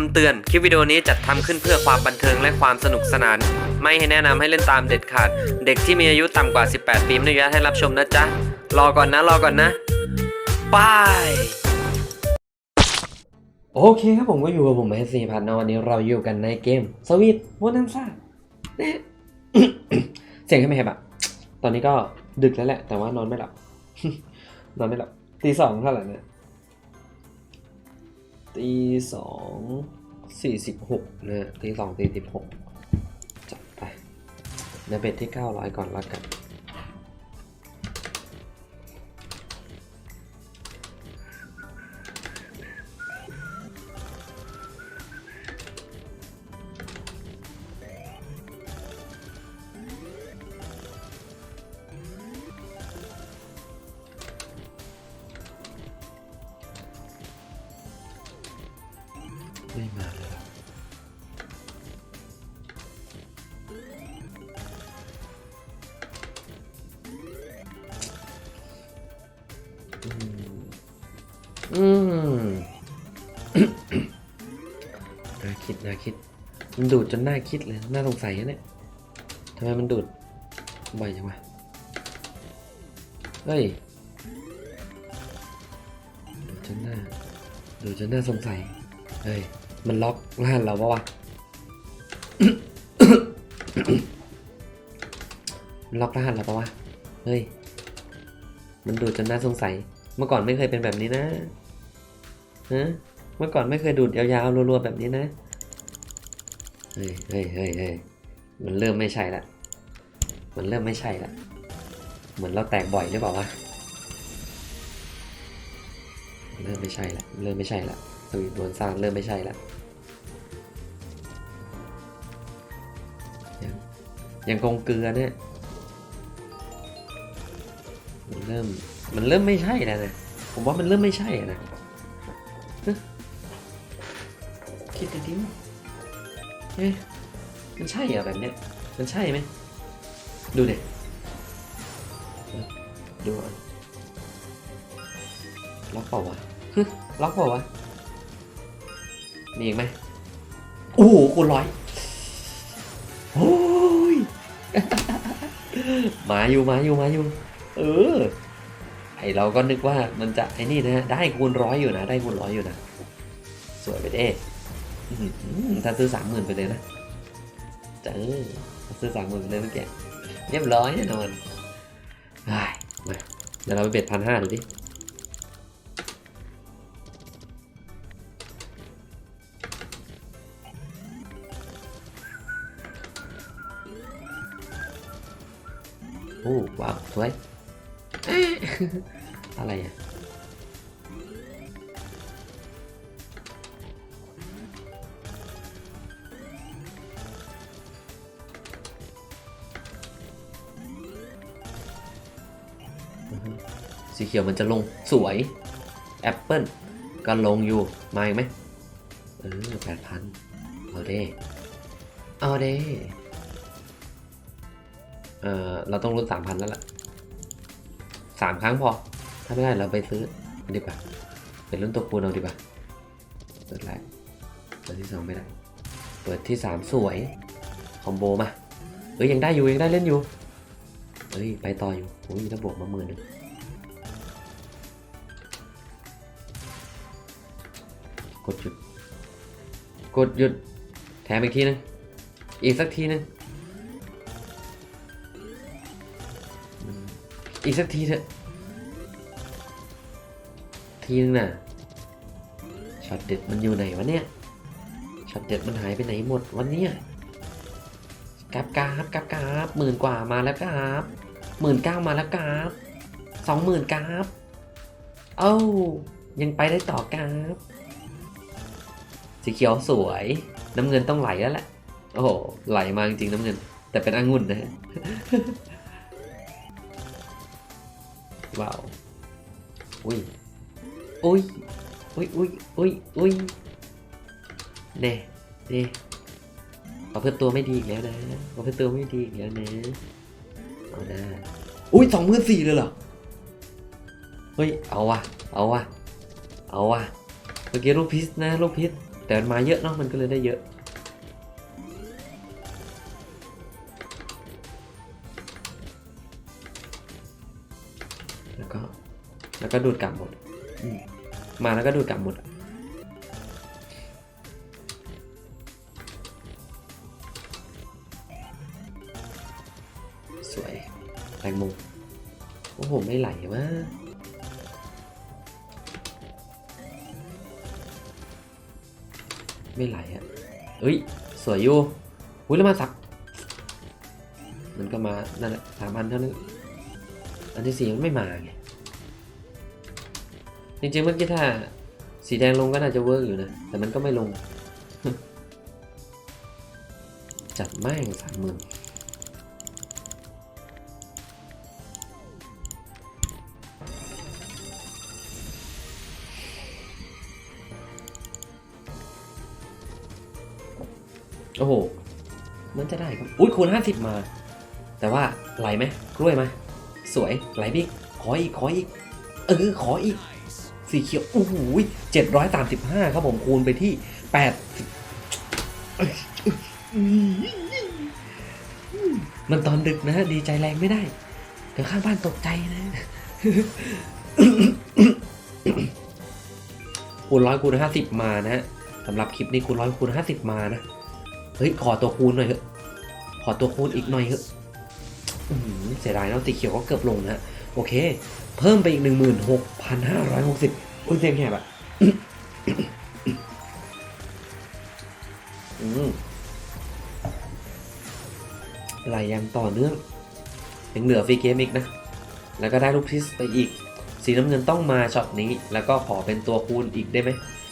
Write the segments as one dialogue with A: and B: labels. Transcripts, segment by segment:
A: ำเตือน คลิปวิดีโอนี้จัดทำขึ้นเพื่อความบันเทิงและความสนุกสนาน ไม่ให้แนะนำให้เล่นตามเด็ดขาด เด็กที่มีอายุต่ำกว่า 18 ปีไม่อนุญาตให้รับชมนะจ๊ะ รอก่อนนะ รอก่อนนะบายโอเคครับผมก็อยู่กับผมเอสี่พันนะวันนี้เราอยู่กันในเกมสวิตวันนันซ่าเสียงแค่ไม่แหบอะตอนนี้ก็ดึกแล้วแหละ แต่ว่านอนไม่หลับ นอนไม่หลับตีสองเท่าไหร่เนี่ย ตีสองสี่สิบหกนะตีสองสี่สิบหกจัดไปในเบ็ดที่เก้าร้อยก่อนละกัน ไม่มาเลยอืมน่าคิดน่าคิด มันดูดจนน่าคิดเลย น่าสงสัยนะเนี่ยทำไมมันดูดบ่อยจังวะเฮ้ย ดูดจนน่า ดูดจนน่าสงสัย เฮ้ย มันล็อกรหัสเราปะวะมันล็อกรหัสเราปะวะ เฮ้ย มันดูดจนน่าสงสัย เมื่อก่อนไม่เคยเป็นแบบนี้นะฮะเมื่อก่อนไม่เคยดูดยาวๆรัวๆแบบนี้นะ เฮ้ยเฮ้ยเฮ้ยเฮ้ยมันเริ่มไม่ใช่ละ มันเริ่มไม่ใช่ละ เหมือนเราแตกบ่อยหรือเปล่าวะ เริ่มไม่ใช่ละ เริ่มไม่ใช่ละ สวีทบนสร้างเริ่มไม่ใช่ละยังยังคงเกลือเนี่ยมันเริ่มมันเริ่มไม่ใช่แล้วนะผมว่ามันเริ่มไม่ใช่อะนะคิดดีๆเอ๊ะมันใช่เหรอแบบเนี้ยมันใช่ไหมดูดิดูก่อนล็อกเปล่าวะล็อกเปล่าวะ มีอีกไหมโอ้โหคูณร้อยโอ้ยมาอยู่มาอยู่มาอยู่ เออ ไอเราก็นึกว่ามันจะไอ้นี่นะได้คูณร้อยอยู่นะ ได้คูณร้อยอยู่นะ สวยไปเด้อื้อหือถ้าซื้อสามหมื่นไปเลยนะเจอถ้าซื้อสามหมื่นไปเลยเมื่อกี้เรียบร้อยแน่นอนได้มาเดี๋ยวเราไปเบ็ดพันห้าดูดิ โอ้ว้าวสวยเอ๊ะอะไรอะสีเขียวมันจะลงสวยแอปเปิลก็ลงอยู่ มาอีกไหมเออแปดพันเอาเด้เอาเด้ เออเราต้องรุ่นสามพันแล้วล่ะสามครั้งพอ ถ้าไม่ได้เราไปซื้อดีกว่า เป็นรุ่นตัวปูนเอาดีกว่า เปิดแรกเปิดที่สองไม่ได้ เปิดที่สามสวย คอมโบมา เอ้ยยังได้อยู่ยังได้เล่นอยู่ เอ้ยไปต่ออยู่โอ้ยถ้าบวกมาหมื่นหนึ่งกดหยุด กดหยุด แถมอีกทีนึง อีกสักทีนึง อีกสักทีเถอะ ทีนึงน่ะ ช็อตเด็ดมันอยู่ไหนวะเนี่ย ช็อตเด็ดมันหายไปไหนหมดวันเนี้ยกราบกราบกราบกราบหมื่นกว่ามาแล้วกราบหมื่นเก้ามาแล้วกราบสองหมื่นกราบเอ้ายังไปได้ต่อกราบสีเขียวสวย น้ำเงินต้องไหลแล้วแหละ โอ้โหไหลมาจริงๆน้ำเงิน แต่เป็นองุ่นนะ ว้าวอุ้ยอุ้ยอุ้ยอุ้ยอุ้ยอุ้ยเน่เน่ขอเพื่อตัวไม่ดีอีกแล้วนะขอเพื่อตัวไม่ดีอีกแล้วนะเอาหน้าอุ้ยสองหมื่นสี่เลยเหรอเฮ้ยเอาว่ะเอาว่ะเอาว่ะเมื่อกี้ลูกพิษนะลูกพิษแต่มันมาเยอะเนาะมันก็เลยได้เยอะ ก็ดูดกลับหมดอืมมาแล้วก็ดูดกลับหมด สวยแตงโมโอ้โห ไม่ไหลวะไม่ไหลอะ่ะเอ้ย สวยอยู่อุ้ยแล้วมาสัก มันก็มา นั่นแหละสามอันเท่านั้น อันที่สี่มันไม่มาไง จริงๆเมื่อกี้ถ้าสีแดงลงก็น่าจะเวิร์กอยู่นะ แต่มันก็ไม่ลง จัดแม่งสามหมื่นโอ้โห มันจะได้ครับ อุ้ยคูณห้าสิบมา แต่ว่าไหลไหมกล้วยไหมสวยไหลบิ๊กขออีก ขออีก เออ ขออีก สีเขียวโอ้โหเจ็ดร้อยสามสิบห้าครับผมคูณไปที่แปดมันตอนดึกนะ ดีใจแรงไม่ได้ เดี๋ยวข้างบ้านตกใจนะคูณร้อยคูณห้าสิบมานะฮะสำหรับคลิปนี้คูณร้อยคูณห้าสิบมานะ เฮ้ย ขอตัวคูณหน่อยเถอะขอตัวคูณอีกหน่อยเถอะเสียดายเนาะสีเขียวก็เกือบลงนะโอเค เพิ่มไปอีกหนึ่งหมื่นหกพันห้าร้อยหกสิบอุ้ยเต็มแหบอะอืมไหลยังต่อเนื่องยังเหลือฟรีเกมอีกนะ แล้วก็ได้ลูกพิสไปอีก สีน้ำเงินต้องมาช็อตนี้ แล้วก็ขอเป็นตัวคูณอีกได้ไหม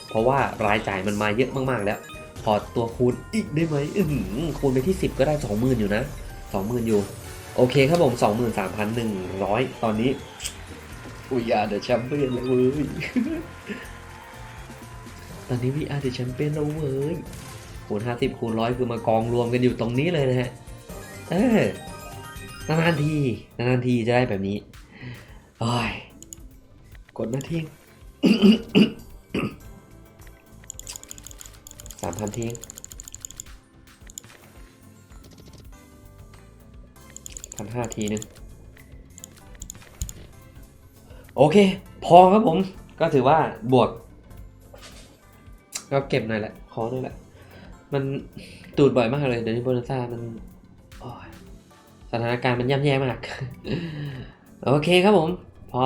A: เพราะว่ารายจ่ายมันมาเยอะมากๆแล้ว ขอตัวคูณอีกได้ไหมอือหือคูณไปที่ 10 ก็ได้ 20,000 อยู่นะ 20,000 อยู่ โอเคครับผม 23,100 ตอนนี้ อุยอาเดอะแชมเปี้ยนเลยเว้ย ตอนนี้วีอาร์เดอะแชมเปี้ยนแล้วเว้ยคูณ50คูณ100คือมากองรวมกันอยู่ตรงนี้เลยนะฮะ เออนานๆที นานๆทีจะได้แบบนี้โอ้ยกดมาทิ้งสามพันทิ้งพันห้าทีนึง โอเค พอครับผม ก็ถือว่าบวก ก็เก็บหน่อยแหละ ขอหน่อยแหละ มันตูดบ่อยมากเลย เดี๋ยวนี้โบนัสซ่ามันสถานการณ์มันย่ำแย่มาก โอเคครับผม พอ